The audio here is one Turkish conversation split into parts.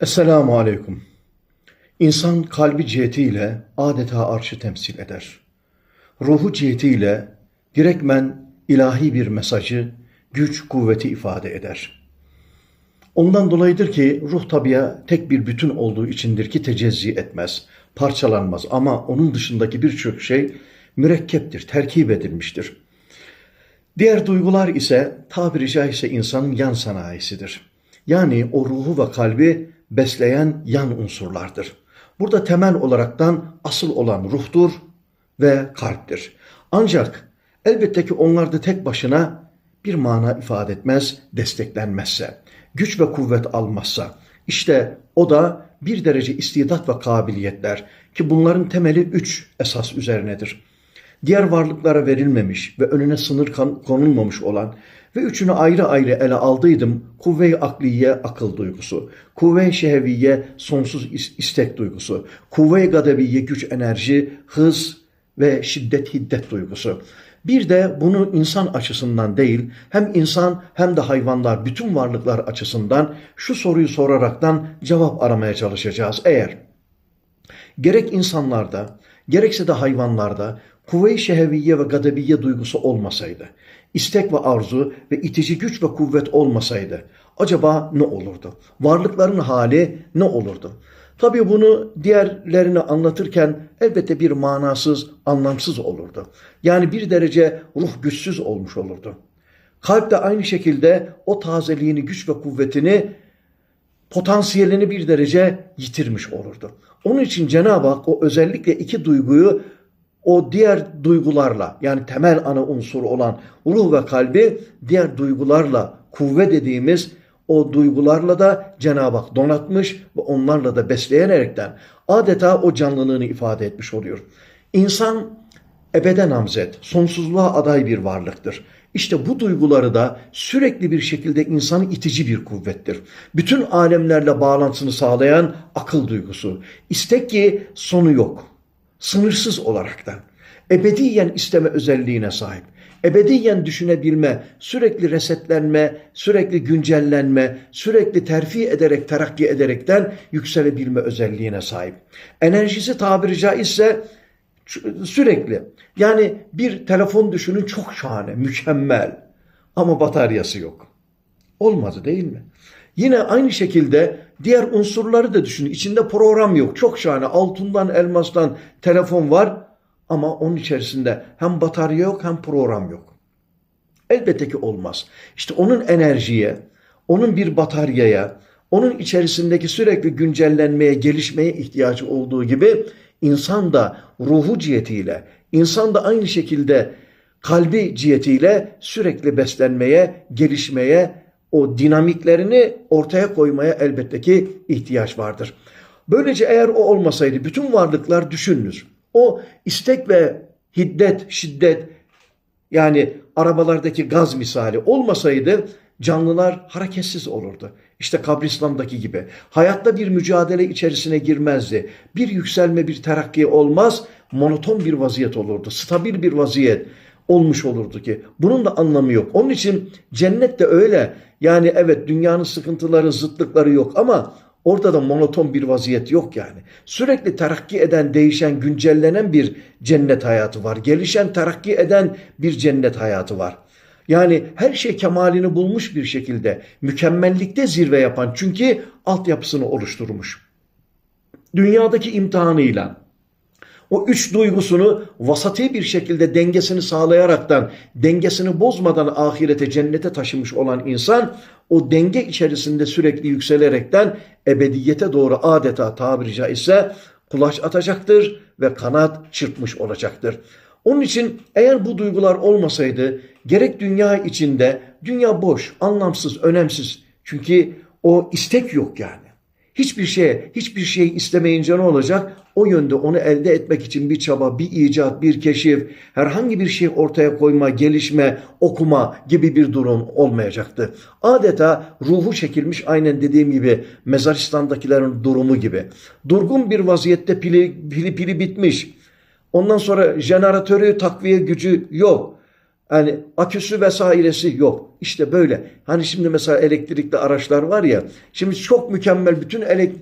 Esselamu Aleyküm. İnsan kalbi cihetiyle adeta arşı temsil eder. Ruhu cihetiyle direkmen ilahi bir mesajı, güç, kuvveti ifade eder. Ondan dolayıdır ki ruh tabiya tek bir bütün olduğu içindir ki tecezzi etmez, parçalanmaz ama onun dışındaki birçok şey mürekkeptir, terkip edilmiştir. Diğer duygular ise tabiri caizse insanın yan sanayisidir. Yani o ruhu ve kalbi besleyen yan unsurlardır. Burada temel olaraktan asıl olan ruhtur ve kalptir. Ancak elbette ki onlar da tek başına bir mana ifade etmez, desteklenmezse, güç ve kuvvet almazsa, işte o da bir derece istidat ve kabiliyetler ki bunların temeli üç esas üzerinedir diğer varlıklara verilmemiş ve önüne sınır konulmamış olan ve üçünü ayrı ayrı ele aldıydım. Kuvve-i akliye akıl duygusu, kuvve-i şehviye sonsuz istek duygusu, kuvve-i gadebiye güç enerji, hız ve şiddet hiddet duygusu. Bir de bunu insan açısından değil, hem insan hem de hayvanlar, bütün varlıklar açısından şu soruyu soraraktan cevap aramaya çalışacağız. Eğer gerek insanlarda, gerekse de hayvanlarda kuvve-i şehviye ve gadebiye duygusu olmasaydı, istek ve arzu ve itici güç ve kuvvet olmasaydı acaba ne olurdu? Varlıkların hali ne olurdu? Tabii bunu diğerlerini anlatırken elbette bir manasız, anlamsız olurdu. Yani bir derece ruh güçsüz olmuş olurdu. Kalp de aynı şekilde o tazeliğini, güç ve kuvvetini, potansiyelini bir derece yitirmiş olurdu. Onun için Cenab-ı Hak o özellikle iki duyguyu o diğer duygularla yani temel ana unsuru olan ruh ve kalbi diğer duygularla kuvve dediğimiz o duygularla da Cenab-ı Hak donatmış ve onlarla da besleyenerekten adeta o canlılığını ifade etmiş oluyor. İnsan ebede namzet, sonsuzluğa aday bir varlıktır. İşte bu duyguları da sürekli bir şekilde insanı itici bir kuvvettir. Bütün alemlerle bağlantısını sağlayan akıl duygusu. İstek ki sonu yok sınırsız olaraktan ebediyen isteme özelliğine sahip. Ebediyen düşünebilme, sürekli resetlenme, sürekli güncellenme, sürekli terfi ederek, terakki ederekten yükselebilme özelliğine sahip. Enerjisi tabiri caizse sürekli. Yani bir telefon düşünün çok şahane, mükemmel ama bataryası yok. Olmadı değil mi? Yine aynı şekilde diğer unsurları da düşünün. İçinde program yok. Çok şahane. Altından, elmastan telefon var ama onun içerisinde hem batarya yok hem program yok. Elbette ki olmaz. İşte onun enerjiye, onun bir bataryaya, onun içerisindeki sürekli güncellenmeye, gelişmeye ihtiyacı olduğu gibi insan da ruhu cihetiyle, insan da aynı şekilde kalbi cihetiyle sürekli beslenmeye, gelişmeye, o dinamiklerini ortaya koymaya elbette ki ihtiyaç vardır. Böylece eğer o olmasaydı bütün varlıklar düşününüz. O istek ve hiddet, şiddet yani arabalardaki gaz misali olmasaydı canlılar hareketsiz olurdu. İşte kabristan'daki gibi. Hayatta bir mücadele içerisine girmezdi. Bir yükselme, bir terakki olmaz. Monoton bir vaziyet olurdu. Stabil bir vaziyet olmuş olurdu ki. Bunun da anlamı yok. Onun için cennet de öyle. Yani evet dünyanın sıkıntıları, zıtlıkları yok ama orada da monoton bir vaziyet yok yani. Sürekli terakki eden, değişen, güncellenen bir cennet hayatı var. Gelişen, terakki eden bir cennet hayatı var. Yani her şey kemalini bulmuş bir şekilde mükemmellikte zirve yapan çünkü altyapısını oluşturmuş. Dünyadaki imtihanıyla, o üç duygusunu vasati bir şekilde dengesini sağlayaraktan, dengesini bozmadan ahirete, cennete taşımış olan insan, o denge içerisinde sürekli yükselerekten ebediyete doğru adeta tabiri caizse kulaç atacaktır ve kanat çırpmış olacaktır. Onun için eğer bu duygular olmasaydı gerek dünya içinde dünya boş, anlamsız, önemsiz. Çünkü o istek yok yani. Hiçbir şeye, hiçbir şey istemeyince ne olacak? O yönde onu elde etmek için bir çaba, bir icat, bir keşif, herhangi bir şey ortaya koyma, gelişme, okuma gibi bir durum olmayacaktı. Adeta ruhu çekilmiş aynen dediğim gibi mezaristandakilerin durumu gibi. Durgun bir vaziyette pili, pili, pili bitmiş. Ondan sonra jeneratörü takviye gücü yok. Yani aküsü vesairesi yok. İşte böyle. Hani şimdi mesela elektrikli araçlar var ya. Şimdi çok mükemmel bütün elek,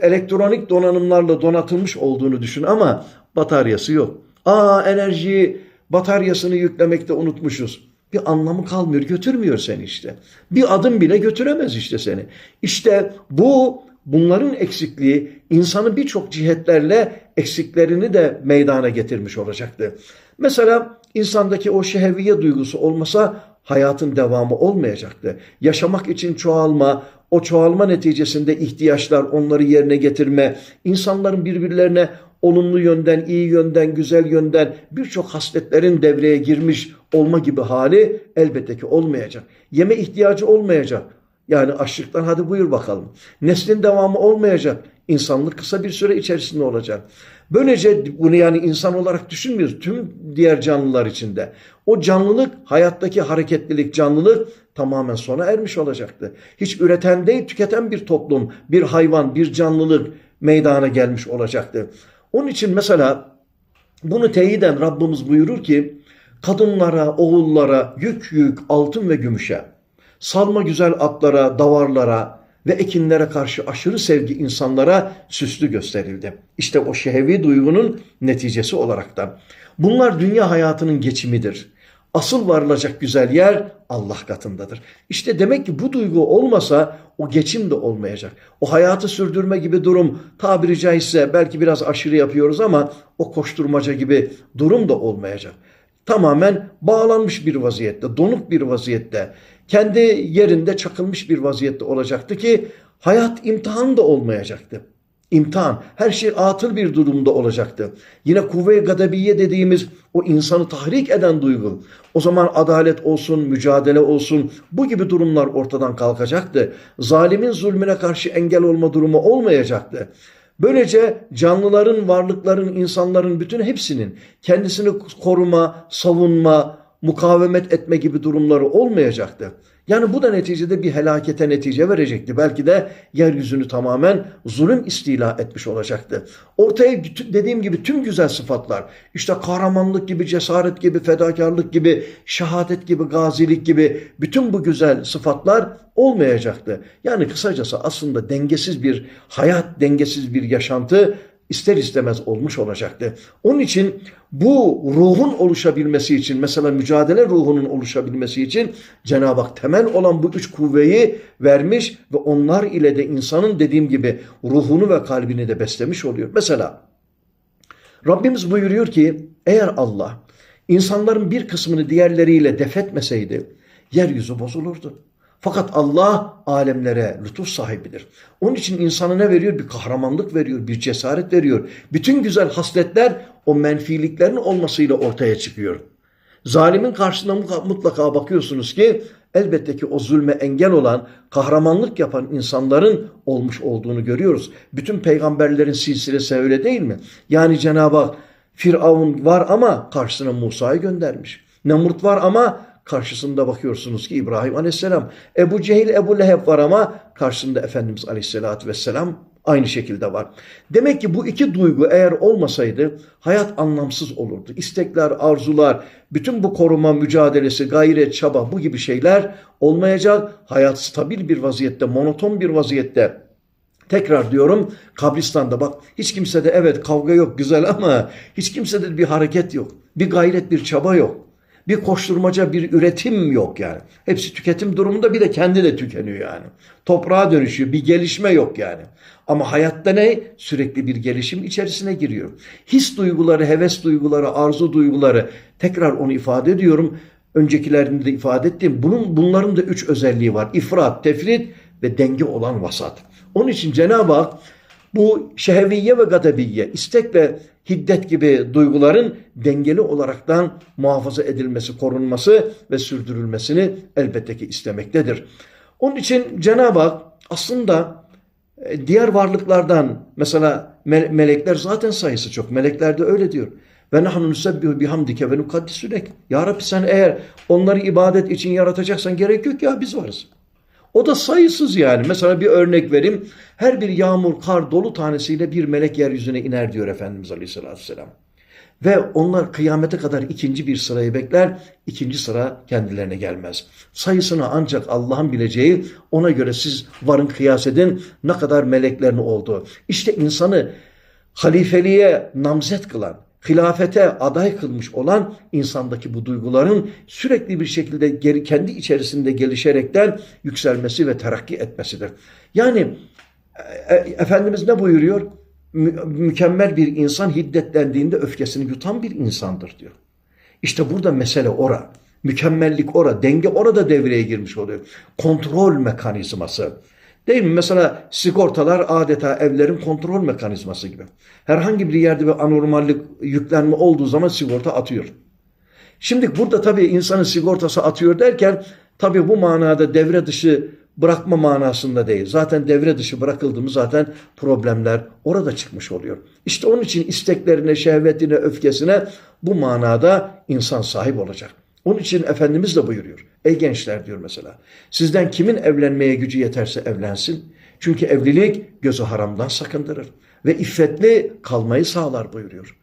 elektronik donanımlarla donatılmış olduğunu düşün ama bataryası yok. Aa enerjiyi bataryasını yüklemekte unutmuşuz. Bir anlamı kalmıyor, götürmüyor seni işte. Bir adım bile götüremez işte seni. İşte bu bunların eksikliği insanın birçok cihetlerle eksiklerini de meydana getirmiş olacaktı. Mesela insandaki o şehviye duygusu olmasa hayatın devamı olmayacaktı. Yaşamak için çoğalma, o çoğalma neticesinde ihtiyaçlar, onları yerine getirme, insanların birbirlerine olumlu yönden, iyi yönden, güzel yönden birçok hasletlerin devreye girmiş olma gibi hali elbette ki olmayacak. Yeme ihtiyacı olmayacak. Yani açlıktan hadi buyur bakalım. Neslin devamı olmayacak. İnsanlık kısa bir süre içerisinde olacak. Böylece bunu yani insan olarak düşünmüyoruz. Tüm diğer canlılar içinde. O canlılık, hayattaki hareketlilik, canlılık tamamen sona ermiş olacaktı. Hiç üreten değil, tüketen bir toplum, bir hayvan, bir canlılık meydana gelmiş olacaktı. Onun için mesela bunu teyiden Rabbimiz buyurur ki kadınlara, oğullara yük yük altın ve gümüşe, salma güzel atlara, davarlara ve ekinlere karşı aşırı sevgi insanlara süslü gösterildi. İşte o şehvi duygunun neticesi olarak da. Bunlar dünya hayatının geçimidir. Asıl varılacak güzel yer Allah katındadır. İşte demek ki bu duygu olmasa o geçim de olmayacak. O hayatı sürdürme gibi durum tabiri caizse belki biraz aşırı yapıyoruz ama o koşturmaca gibi durum da olmayacak. Tamamen bağlanmış bir vaziyette, donuk bir vaziyette, kendi yerinde çakılmış bir vaziyette olacaktı ki hayat imtihan da olmayacaktı. İmtihan, her şey atıl bir durumda olacaktı. Yine kuvve-i gadabiye dediğimiz o insanı tahrik eden duygu. O zaman adalet olsun, mücadele olsun bu gibi durumlar ortadan kalkacaktı. Zalimin zulmüne karşı engel olma durumu olmayacaktı. Böylece canlıların, varlıkların, insanların bütün hepsinin kendisini koruma, savunma, mukavemet etme gibi durumları olmayacaktı. Yani bu da neticede bir helakete netice verecekti. Belki de yeryüzünü tamamen zulüm istila etmiş olacaktı. Ortaya dediğim gibi tüm güzel sıfatlar, işte kahramanlık gibi, cesaret gibi, fedakarlık gibi, şehadet gibi, gazilik gibi bütün bu güzel sıfatlar olmayacaktı. Yani kısacası aslında dengesiz bir hayat, dengesiz bir yaşantı ister istemez olmuş olacaktı. Onun için bu ruhun oluşabilmesi için mesela mücadele ruhunun oluşabilmesi için Cenab-ı Hak temel olan bu üç kuvveyi vermiş ve onlar ile de insanın dediğim gibi ruhunu ve kalbini de beslemiş oluyor. Mesela Rabbimiz buyuruyor ki eğer Allah insanların bir kısmını diğerleriyle defetmeseydi yeryüzü bozulurdu. Fakat Allah alemlere lütuf sahibidir. Onun için insana ne veriyor? Bir kahramanlık veriyor, bir cesaret veriyor. Bütün güzel hasletler o menfiliklerin olmasıyla ortaya çıkıyor. Zalimin karşısında mutlaka bakıyorsunuz ki elbette ki o zulme engel olan, kahramanlık yapan insanların olmuş olduğunu görüyoruz. Bütün peygamberlerin silsilesi öyle değil mi? Yani Cenab-ı Hak Firavun var ama karşısına Musa'yı göndermiş. Nemrut var ama Karşısında bakıyorsunuz ki İbrahim aleyhisselam. Ebu Cehil, Ebu Leheb var ama karşısında Efendimiz aleyhisselatü vesselam aynı şekilde var. Demek ki bu iki duygu eğer olmasaydı hayat anlamsız olurdu. İstekler, arzular, bütün bu koruma mücadelesi, gayret, çaba bu gibi şeyler olmayacak. Hayat stabil bir vaziyette, monoton bir vaziyette Tekrar diyorum kabristanda bak hiç kimsede evet kavga yok güzel ama hiç kimsede bir hareket yok. Bir gayret bir çaba yok. Bir koşturmaca, bir üretim yok yani. Hepsi tüketim durumunda bir de kendi de tükeniyor yani. Toprağa dönüşüyor. Bir gelişme yok yani. Ama hayatta ne? Sürekli bir gelişim içerisine giriyor. His duyguları, heves duyguları, arzu duyguları tekrar onu ifade ediyorum. Öncekilerinde de ifade ettim. Bunun, bunların da üç özelliği var. İfrat, tefrit ve denge olan vasat. Onun için Cenab-ı Hak bu şehviye ve gadabiye, istek ve hiddet gibi duyguların dengeli olaraktan muhafaza edilmesi, korunması ve sürdürülmesini elbette ki istemektedir. Onun için Cenab-ı Hak aslında e, diğer varlıklardan mesela melekler zaten sayısı çok. Melekler de öyle diyor. Ve nahnu nusebbihu bihamdike ve nukaddisülek. Ya Rabbi sen eğer onları ibadet için yaratacaksan gerek yok ya biz varız. O da sayısız yani. Mesela bir örnek vereyim. Her bir yağmur, kar, dolu tanesiyle bir melek yeryüzüne iner diyor Efendimiz Aleyhisselatü Vesselam. Ve onlar kıyamete kadar ikinci bir sırayı bekler, ikinci sıra kendilerine gelmez. Sayısını ancak Allah'ın bileceği, ona göre siz varın kıyas edin ne kadar meleklerin olduğu. İşte insanı halifeliğe namzet kılan, hilafete aday kılmış olan insandaki bu duyguların sürekli bir şekilde geri, kendi içerisinde gelişerekten yükselmesi ve terakki etmesidir. Yani e, e, Efendimiz ne buyuruyor? Mü, mükemmel bir insan hiddetlendiğinde öfkesini yutan bir insandır diyor. İşte burada mesele ora. Mükemmellik ora, denge orada devreye girmiş oluyor. Kontrol mekanizması. Değil mi? Mesela sigortalar adeta evlerin kontrol mekanizması gibi. Herhangi bir yerde bir anormallik yüklenme olduğu zaman sigorta atıyor. Şimdi burada tabii insanın sigortası atıyor derken tabii bu manada devre dışı bırakma manasında değil. Zaten devre dışı bırakıldı zaten problemler orada çıkmış oluyor. İşte onun için isteklerine, şehvetine, öfkesine bu manada insan sahip olacak. Onun için Efendimiz de buyuruyor. Ey gençler diyor mesela. Sizden kimin evlenmeye gücü yeterse evlensin. Çünkü evlilik gözü haramdan sakındırır. Ve iffetli kalmayı sağlar buyuruyor.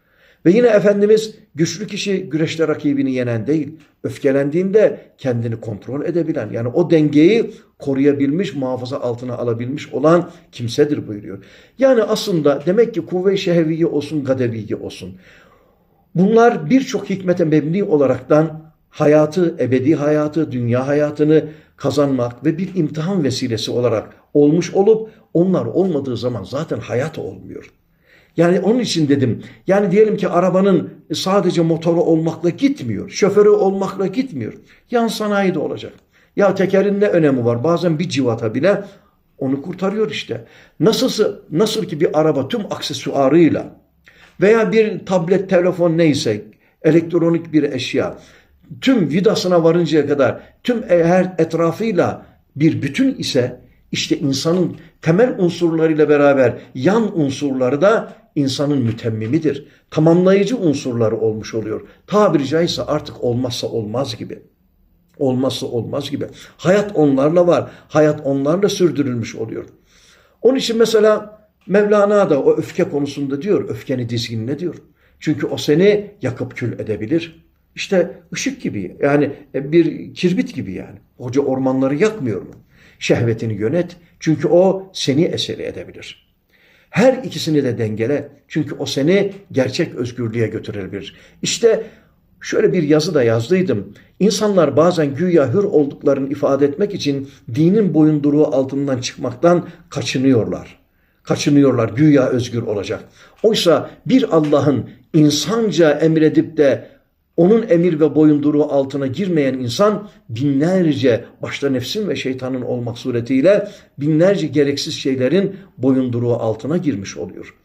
Ve yine Efendimiz güçlü kişi güreşte rakibini yenen değil, öfkelendiğinde kendini kontrol edebilen, yani o dengeyi koruyabilmiş, muhafaza altına alabilmiş olan kimsedir buyuruyor. Yani aslında demek ki kuvve-i şehviye olsun, gadeviye olsun. Bunlar birçok hikmete mebni olaraktan hayatı, ebedi hayatı, dünya hayatını kazanmak ve bir imtihan vesilesi olarak olmuş olup onlar olmadığı zaman zaten hayat olmuyor. Yani onun için dedim. Yani diyelim ki arabanın sadece motoru olmakla gitmiyor. Şoförü olmakla gitmiyor. Yan sanayi de olacak. Ya tekerin ne önemi var? Bazen bir civata bile onu kurtarıyor işte. Nasılsa, nasıl ki bir araba tüm aksesuarıyla veya bir tablet, telefon neyse elektronik bir eşya tüm vidasına varıncaya kadar tüm e, her etrafıyla bir bütün ise işte insanın temel unsurlarıyla beraber yan unsurları da insanın mütemmimidir. Tamamlayıcı unsurları olmuş oluyor. Tabiri caizse artık olmazsa olmaz gibi. Olmazsa olmaz gibi. Hayat onlarla var. Hayat onlarla sürdürülmüş oluyor. Onun için mesela Mevlana da o öfke konusunda diyor, öfkeni dizginle diyor. Çünkü o seni yakıp kül edebilir. İşte ışık gibi yani e, bir kirbit gibi yani. Hoca ormanları yakmıyor mu? Şehvetini yönet çünkü o seni eseri edebilir. Her ikisini de dengele çünkü o seni gerçek özgürlüğe götürebilir. İşte şöyle bir yazı da yazdıydım. İnsanlar bazen güya hür olduklarını ifade etmek için dinin boyunduruğu altından çıkmaktan kaçınıyorlar. Kaçınıyorlar güya özgür olacak. Oysa bir Allah'ın insanca emredip de onun emir ve boyunduruğu altına girmeyen insan binlerce başta nefsin ve şeytanın olmak suretiyle binlerce gereksiz şeylerin boyunduruğu altına girmiş oluyor.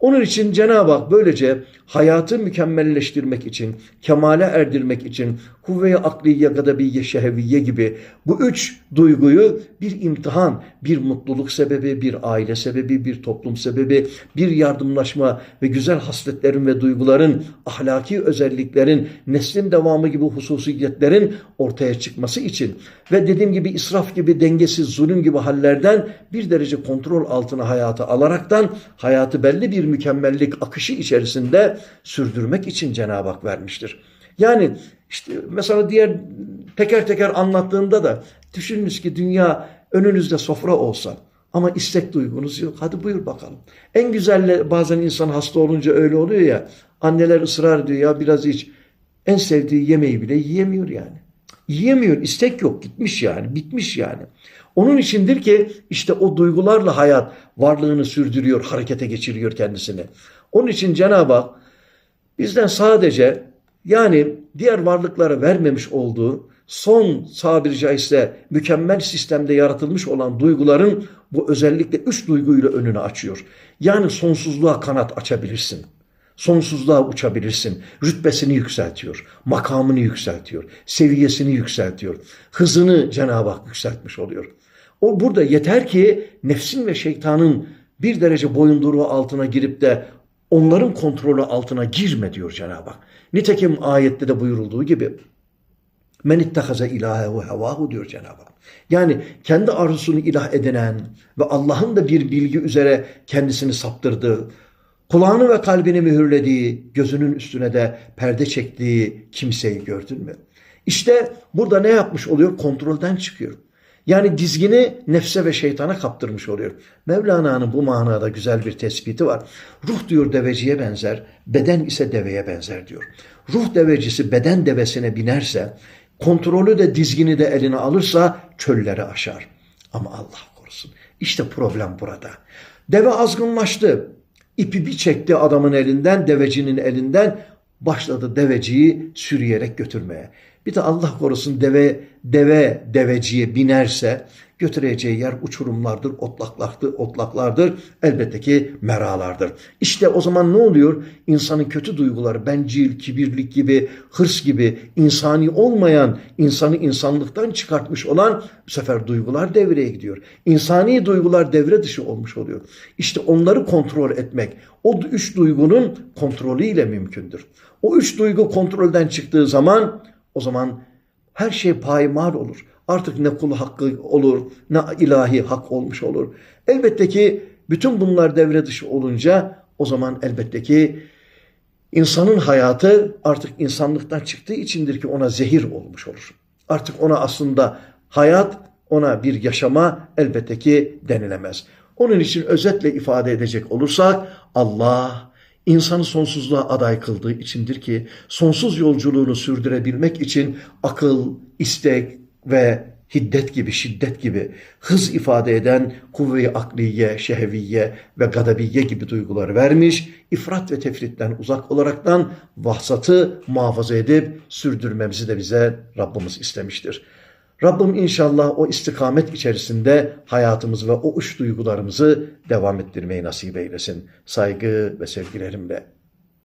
Onun için Cenab-ı Hak böylece hayatı mükemmelleştirmek için, kemale erdirmek için kuvve-i akliye, gadabiye, şehviye gibi bu üç duyguyu bir imtihan, bir mutluluk sebebi, bir aile sebebi, bir toplum sebebi, bir yardımlaşma ve güzel hasletlerin ve duyguların, ahlaki özelliklerin, neslin devamı gibi hususiyetlerin ortaya çıkması için ve dediğim gibi israf gibi dengesiz, zulüm gibi hallerden bir derece kontrol altına hayatı alaraktan hayatı belli bir mükemmellik akışı içerisinde sürdürmek için Cenab-ı Hak vermiştir. Yani işte mesela diğer teker teker anlattığında da düşününüz ki dünya önünüzde sofra olsa ama istek duygunuz yok. Hadi buyur bakalım. En güzelle bazen insan hasta olunca öyle oluyor ya. Anneler ısrar ediyor ya biraz iç. En sevdiği yemeği bile yiyemiyor yani. Yiyemiyor. istek yok. Gitmiş yani. Bitmiş yani. Onun içindir ki işte o duygularla hayat varlığını sürdürüyor, harekete geçiriyor kendisini. Onun için Cenab-ı Hak bizden sadece yani diğer varlıklara vermemiş olduğu son sabir caizse mükemmel sistemde yaratılmış olan duyguların bu özellikle üç duyguyla önünü açıyor. Yani sonsuzluğa kanat açabilirsin. Sonsuzluğa uçabilirsin. Rütbesini yükseltiyor. Makamını yükseltiyor. Seviyesini yükseltiyor. Hızını Cenab-ı Hak yükseltmiş oluyor. O burada yeter ki nefsin ve şeytanın bir derece boyunduruğu altına girip de onların kontrolü altına girme diyor Cenab-ı Hak. Nitekim ayette de buyurulduğu gibi men ittekaze ilahehu hevahu diyor Cenab-ı Hak. Yani kendi arzusunu ilah edinen ve Allah'ın da bir bilgi üzere kendisini saptırdığı Kulağını ve kalbini mühürlediği, gözünün üstüne de perde çektiği kimseyi gördün mü? İşte burada ne yapmış oluyor? Kontrolden çıkıyor. Yani dizgini nefse ve şeytana kaptırmış oluyor. Mevlana'nın bu manada güzel bir tespiti var. Ruh diyor deveciye benzer, beden ise deveye benzer diyor. Ruh devecisi beden devesine binerse, kontrolü de dizgini de eline alırsa çölleri aşar. Ama Allah korusun. İşte problem burada. Deve azgınlaştı. İpi bir çekti adamın elinden, devecinin elinden başladı deveciyi sürüyerek götürmeye. Bir de Allah korusun deve deve deveciye binerse götüreceği yer uçurumlardır, otlaklardır, otlaklardır, elbette ki meralardır. İşte o zaman ne oluyor? İnsanın kötü duyguları, bencil, kibirlik gibi, hırs gibi, insani olmayan, insanı insanlıktan çıkartmış olan bu sefer duygular devreye gidiyor. İnsani duygular devre dışı olmuş oluyor. İşte onları kontrol etmek, o üç duygunun kontrolüyle mümkündür. O üç duygu kontrolden çıktığı zaman, o zaman her şey paymal olur. Artık ne kul hakkı olur, ne ilahi hak olmuş olur. Elbette ki bütün bunlar devre dışı olunca o zaman elbette ki insanın hayatı artık insanlıktan çıktığı içindir ki ona zehir olmuş olur. Artık ona aslında hayat, ona bir yaşama elbette ki denilemez. Onun için özetle ifade edecek olursak Allah insanı sonsuzluğa aday kıldığı içindir ki sonsuz yolculuğunu sürdürebilmek için akıl, istek ve hiddet gibi, şiddet gibi hız ifade eden kuvve-i akliye, şehviye ve gadabiye gibi duyguları vermiş. ifrat ve tefritten uzak olaraktan vahsatı muhafaza edip sürdürmemizi de bize Rabbimiz istemiştir. Rabbim inşallah o istikamet içerisinde hayatımızı ve o uç duygularımızı devam ettirmeyi nasip eylesin. Saygı ve sevgilerimle.